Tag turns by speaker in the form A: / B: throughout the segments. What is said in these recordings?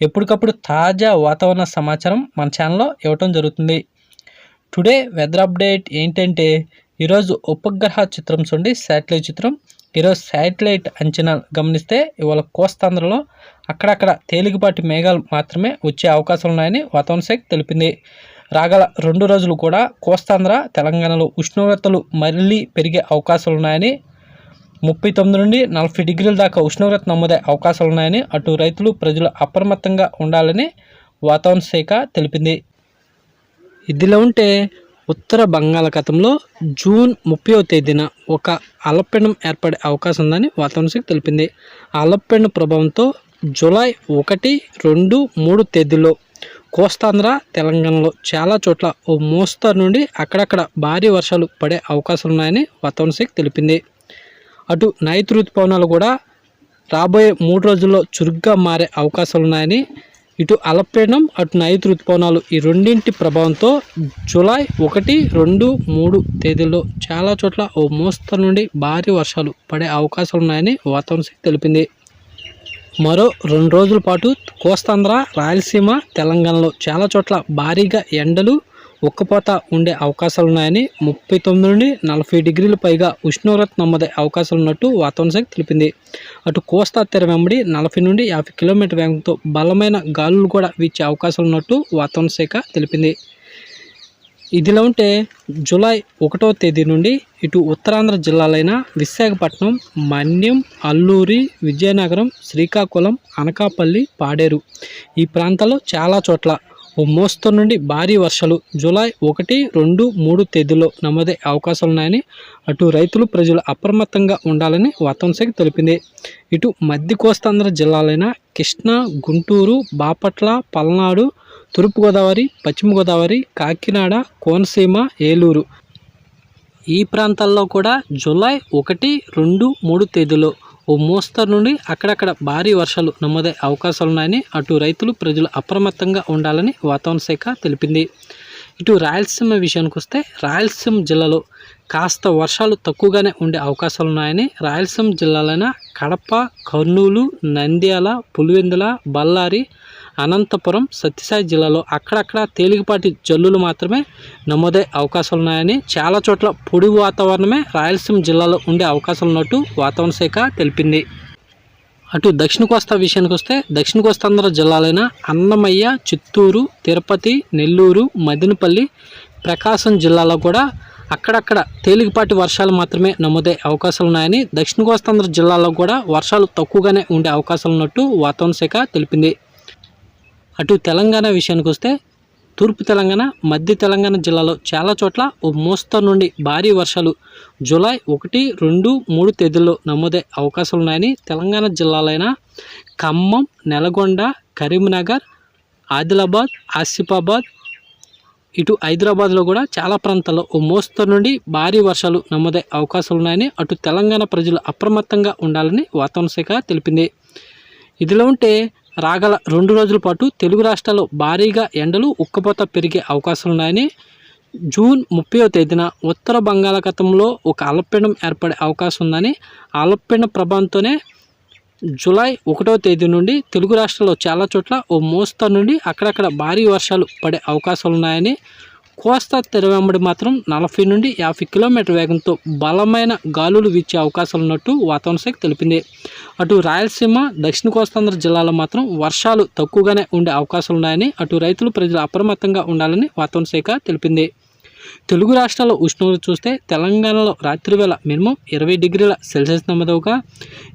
A: ఎప్పటికప్పుడు తాజా వాతావరణ సమాచారం మన ఛానల్లో ఇవ్వటం జరుగుతుంది. టుడే వెదర్ అప్డేట్ ఏంటంటే ఈరోజు ఉపగ్రహ చిత్రం చూడండి శాటిలైట్ చిత్రం. ఈరోజు శాటిలైట్ అంచనా గమనిస్తే ఇవాళ కోస్తాంధ్రలో అక్కడక్కడ తేలికపాటి మేఘాలు మాత్రమే వచ్చే అవకాశాలు ఉన్నాయని వాతావరణ శాఖ తెలిపింది. రాగల రెండు రోజులు కూడా కోస్తాంధ్ర తెలంగాణలో ఉష్ణోగ్రతలు మళ్ళీ పెరిగే అవకాశాలు ఉన్నాయని ముప్పై తొమ్మిది నుండి నలభై డిగ్రీల దాకా ఉష్ణోగ్రత నమోదే అవకాశాలు ఉన్నాయని అటు రైతులు ప్రజలు అప్రమత్తంగా ఉండాలని వాతావరణ శాఖ తెలిపింది. ఇదిలా ఉంటే ఉత్తర బంగాళాఖాతంలో జూన్ ముప్పైవ తేదీన ఒక అలపెండం ఏర్పడే అవకాశం ఉందని వాతావరణ శాఖ తెలిపింది. ఆ ప్రభావంతో జూలై ఒకటి రెండు మూడు తేదీల్లో కోస్తాంధ్ర తెలంగాణలో చాలా చోట్ల ఓ మోస్తరు నుండి అక్కడక్కడ భారీ వర్షాలు పడే అవకాశాలు ఉన్నాయని వాతావరణ శాఖ తెలిపింది. అటు నైరుతి ఋతుపవనాలు కూడా రాబోయే మూడు రోజుల్లో చురుగ్గా మారే అవకాశాలు ఉన్నాయని ఇటు అలపీడం అటు నైరుతి ఋతుపవనాలు ఈ రెండింటి ప్రభావంతో జూలై ఒకటి రెండు మూడు తేదీల్లో చాలా చోట్ల ఓ మోస్తరు నుండి భారీ వర్షాలు పడే అవకాశాలు ఉన్నాయని వాతావరణ శాఖ తెలిపింది. మరో రెండు రోజుల పాటు కోస్తాంధ్ర రాయలసీమ తెలంగాణలో చాలా చోట్ల భారీగా ఎండలు ఉక్కపోత ఉండే అవకాశాలు ఉన్నాయని ముప్పై తొమ్మిది నుండి నలభై డిగ్రీల పైగా ఉష్ణోగ్రత నమ్మదే అవకాశాలు ఉన్నట్టు వాతావరణ శాఖ తెలిపింది. అటు కోస్తా తెర వెంబడి నలభై నుండి యాభై కిలోమీటర్ వేగంతో బలమైన గాలులు కూడా వీచే అవకాశాలు ఉన్నట్టు వాతావరణ శాఖ తెలిపింది. ఇదిలా ఉంటే జూలై ఒకటో తేదీ నుండి ఇటు ఉత్తరాంధ్ర జిల్లాలైన విశాఖపట్నం మన్యం అల్లూరి విజయనగరం శ్రీకాకుళం అనకాపల్లి పాడేరు ఈ ప్రాంతాల్లో చాలా చోట్ల ఓ మోస్తరు నుండి భారీ వర్షాలు. జూలై ఒకటి రెండు మూడు తేదీలో నమోదే అవకాశాలు ఉన్నాయని అటు రైతులు ప్రజలు అప్రమత్తంగా ఉండాలని వాతావరణ శాఖ తెలిపింది. ఇటు మధ్య కోస్తాంధ్ర జిల్లాలైన కృష్ణా గుంటూరు బాపట్ల పల్నాడు తూర్పుగోదావరి పశ్చిమ గోదావరి కాకినాడ కోనసీమ ఏలూరు. ఈ ప్రాంతాల్లో కూడా జూలై ఒకటి రెండు మూడు తేదీలో ఓ మోస్తరు నుండి అక్కడక్కడ భారీ వర్షాలు నమోదే అవకాశాలు ఉన్నాయని అటు రైతులు ప్రజలు అప్రమత్తంగా ఉండాలని వాతావరణ శాఖ తెలిపింది. ఇటు రాయలసీమ విషయానికి వస్తే రాయలసీమ జిల్లాలో కాస్త వర్షాలు తక్కువగానే ఉండే అవకాశాలు ఉన్నాయని రాయలసీమ జిల్లాలైన కడప కర్నూలు నంద్యాల పులివెందుల బళ్ళారి అనంతపురం సత్యసాయి జిల్లాలో అక్కడక్కడ తేలికపాటి జల్లులు మాత్రమే నమోదయ్యే అవకాశాలు ఉన్నాయని చాలా చోట్ల పొడి వాతావరణమే రాయలసీమ జిల్లాలో ఉండే అవకాశాలు ఉన్నట్టు వాతావరణ శాఖ తెలిపింది. అటు దక్షిణ కోస్తా విషయానికి వస్తే దక్షిణ కోస్తాంధ్ర జిల్లాలైన అన్నమయ్య చిత్తూరు తిరుపతి నెల్లూరు మదినపల్లి ప్రకాశం జిల్లాలో కూడా అక్కడక్కడ తేలికపాటి వర్షాలు మాత్రమే నమోదే అవకాశాలు ఉన్నాయని దక్షిణ కోస్తాంధ్ర జిల్లాలో కూడా వర్షాలు తక్కువగానే ఉండే అవకాశాలు ఉన్నట్టు వాతావరణ శాఖ తెలిపింది. అటు తెలంగాణ విషయానికి వస్తే తూర్పు తెలంగాణ మధ్య తెలంగాణ జిల్లాలో చాలా చోట్ల ఓ మోస్తరు నుండి భారీ వర్షాలు జూలై ఒకటి రెండు మూడు తేదీల్లో నమోదే అవకాశాలు ఉన్నాయని తెలంగాణ జిల్లాలైన ఖమ్మం నెలగొండ కరీంనగర్ ఆదిలాబాద్ ఆసిఫాబాద్ ఇటు హైదరాబాద్లో కూడా చాలా ప్రాంతాల్లో ఓ మోస్తరు నుండి భారీ వర్షాలు నమోదే అవకాశాలు ఉన్నాయని అటు తెలంగాణ ప్రజలు అప్రమత్తంగా ఉండాలని వాతావరణ శాఖ తెలిపింది. ఇదిలో ఉంటే రాగల రెండు రోజుల పాటు తెలుగు రాష్ట్రాల్లో భారీగా ఎండలు ఉక్కపోత పెరిగే అవకాశాలున్నాయని జూన్ ముప్పైవ తేదీన ఉత్తర బంగాళాఖాతంలో ఒక అల్పపీడనం ఏర్పడే అవకాశం ఉందని ఆ అల్పపీడన ప్రభావంతోనే జూలై ఒకటో తేదీ నుండి తెలుగు రాష్ట్రాల్లో చాలా చోట్ల ఓ మోస్తరు నుండి అక్కడక్కడ భారీ వర్షాలు పడే అవకాశాలు ఉన్నాయని కోస్తా తెర వెంబడి మాత్రం నలభై నుండి యాభై కిలోమీటర్ వేగంతో బలమైన గాలులు వీచే అవకాశాలు ఉన్నట్టు వాతావరణ శాఖ తెలిపింది. అటు రాయలసీమ దక్షిణ కోస్తాంధ్ర జిల్లాలో మాత్రం వర్షాలు తక్కువగానే ఉండే అవకాశాలు ఉన్నాయని అటు రైతులు ప్రజలు అప్రమత్తంగా ఉండాలని వాతావరణ శాఖ తెలిపింది. తెలుగు రాష్ట్రాల ఉష్ణోగ్రత చూస్తే తెలంగాణలో రాత్రివేళ మినిమం ఇరవై డిగ్రీల సెల్సియస్ నమోదవగా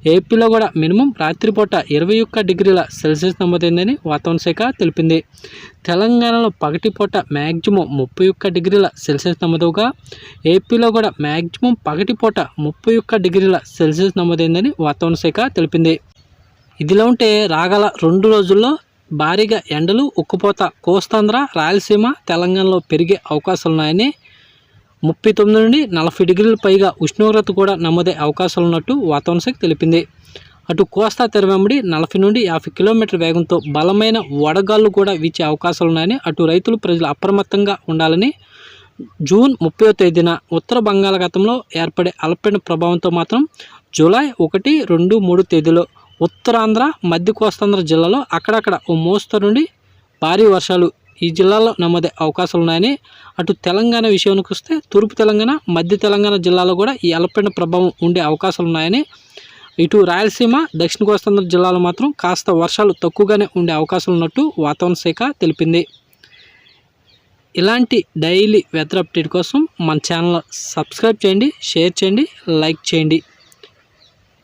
A: ఏపీలో కూడా మినిమం రాత్రిపూట ఇరవై ఒక్క డిగ్రీల సెల్సియస్ నమోదైందని వాతావరణ శాఖ తెలిపింది. తెలంగాణలో పగటిపూట మ్యాక్సిమం ముప్పై ఒక్క డిగ్రీల సెల్సియస్ నమోదవగా ఏపీలో కూడా మ్యాక్సిమం పగటిపూట ముప్పై ఒక్క డిగ్రీల సెల్సియస్ నమోదైందని వాతావరణ శాఖ తెలిపింది. ఇదిలా ఉంటే రాగల రెండు రోజుల్లో భారీగా ఎండలు ఉక్కుపోత కోస్తాంధ్ర రాయలసీమ తెలంగాణలో పెరిగే అవకాశాలున్నాయని ముప్పై తొమ్మిది నుండి నలభై డిగ్రీల పైగా ఉష్ణోగ్రత కూడా నమోదే అవకాశాలు ఉన్నట్టు వాతావరణ శాఖ తెలిపింది. అటు కోస్తా తెరవెంబడి నలభై నుండి యాభై కిలోమీటర్ వేగంతో బలమైన వడగాళ్ళు కూడా వీచే అవకాశాలున్నాయని అటు రైతులు ప్రజలు అప్రమత్తంగా ఉండాలని జూన్ ముప్పై తేదీన ఉత్తర బంగాళాఖాతంలో ఏర్పడే అల్పపీడన ప్రభావంతో మాత్రం జూలై ఒకటి రెండు మూడు తేదీలో ఉత్తరాంధ్ర మధ్య కోస్తాంధ్ర జిల్లాలో అక్కడక్కడ ఓ మోస్తరు నుండి భారీ వర్షాలు ఈ జిల్లాలో నమోదే అవకాశాలు ఉన్నాయని అటు తెలంగాణ విషయానికి వస్తే తూర్పు తెలంగాణ మధ్య తెలంగాణ జిల్లాలో కూడా ఈ అల్పపీడన ప్రభావం ఉండే అవకాశాలు ఉన్నాయని ఇటు రాయలసీమ దక్షిణ కోస్తాంధ్ర జిల్లాలో మాత్రం కాస్త వర్షాలు తక్కువగానే ఉండే అవకాశాలు ఉన్నట్టు వాతావరణ శాఖ తెలిపింది. ఇలాంటి డైలీ వెదర్ అప్డేట్ కోసం మన ఛానల్ సబ్స్క్రైబ్ చేయండి షేర్ చేయండి లైక్ చేయండి.